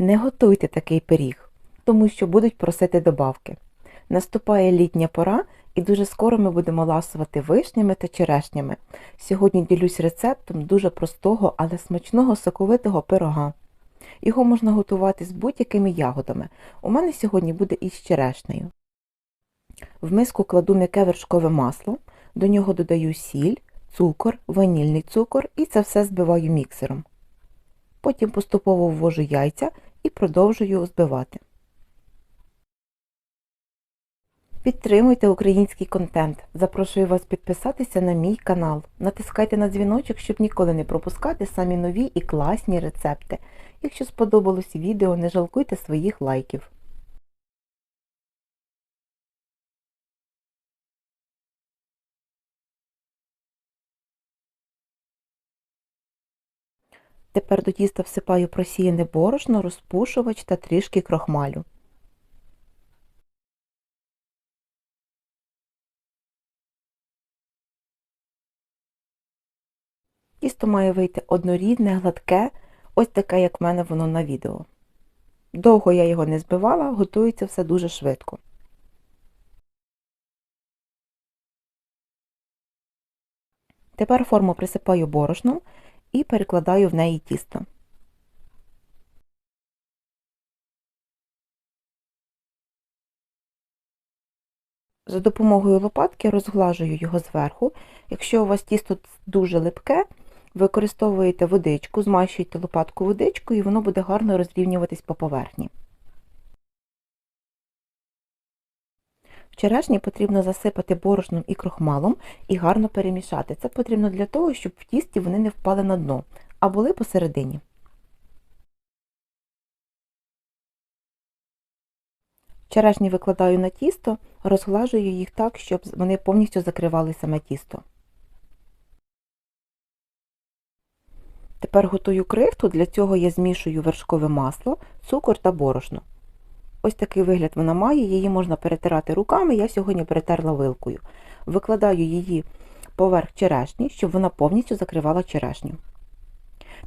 Не готуйте такий пиріг, тому що будуть просити добавки. Наступає літня пора, і дуже скоро ми будемо ласувати вишнями та черешнями. Сьогодні ділюсь рецептом дуже простого, але смачного соковитого пирога. Його можна готувати з будь-якими ягодами. У мене сьогодні буде із черешнею. В миску кладу м'яке вершкове масло, до нього додаю сіль, цукор, ванільний цукор і це все збиваю міксером. Потім поступово ввожу яйця і продовжую збивати. Підтримуйте український контент. Запрошую вас підписатися на мій канал. Натискайте на дзвіночок, щоб ніколи не пропускати самі нові і класні рецепти. Якщо сподобалось відео, не жалкуйте своїх лайків. Тепер до тіста всипаю просіяне борошно, розпушувач та трішки крохмалю. Тісто має вийти однорідне, гладке, ось таке, як в мене воно на відео. Довго я його не збивала, готується все дуже швидко. Тепер форму присипаю борошном і перекладаю в неї тісто. За допомогою лопатки розглажую його зверху. Якщо у вас тісто дуже липке, використовуєте водичку, змащуєте лопатку водичкою і воно буде гарно розрівнюватись по поверхні. В черешні потрібно засипати борошном і крохмалом і гарно перемішати. Це потрібно для того, щоб в тісті вони не впали на дно, а були посередині. Черешні викладаю на тісто, розглажую їх так, щоб вони повністю закривали саме тісто. Тепер готую крихту, для цього я змішую вершкове масло, цукор та борошно. Ось такий вигляд вона має, її можна перетирати руками, я сьогодні перетерла вилкою. Викладаю її поверх черешні, щоб вона повністю закривала черешню.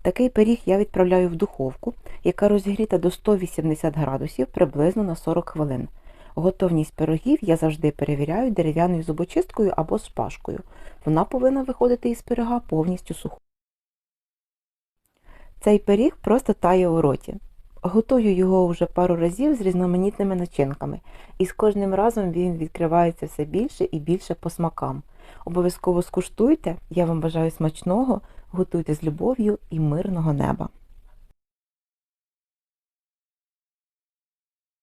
Такий пиріг я відправляю в духовку, яка розігріта до 180 градусів приблизно на 40 хвилин. Готовність пирогів я завжди перевіряю дерев'яною зубочисткою або шпажкою. Вона повинна виходити із пирога повністю сухою. Цей пиріг просто тає у роті. Готую його вже пару разів з різноманітними начинками, і з кожним разом він відкривається все більше і більше по смакам. Обов'язково скуштуйте, я вам бажаю смачного, готуйте з любов'ю і мирного неба.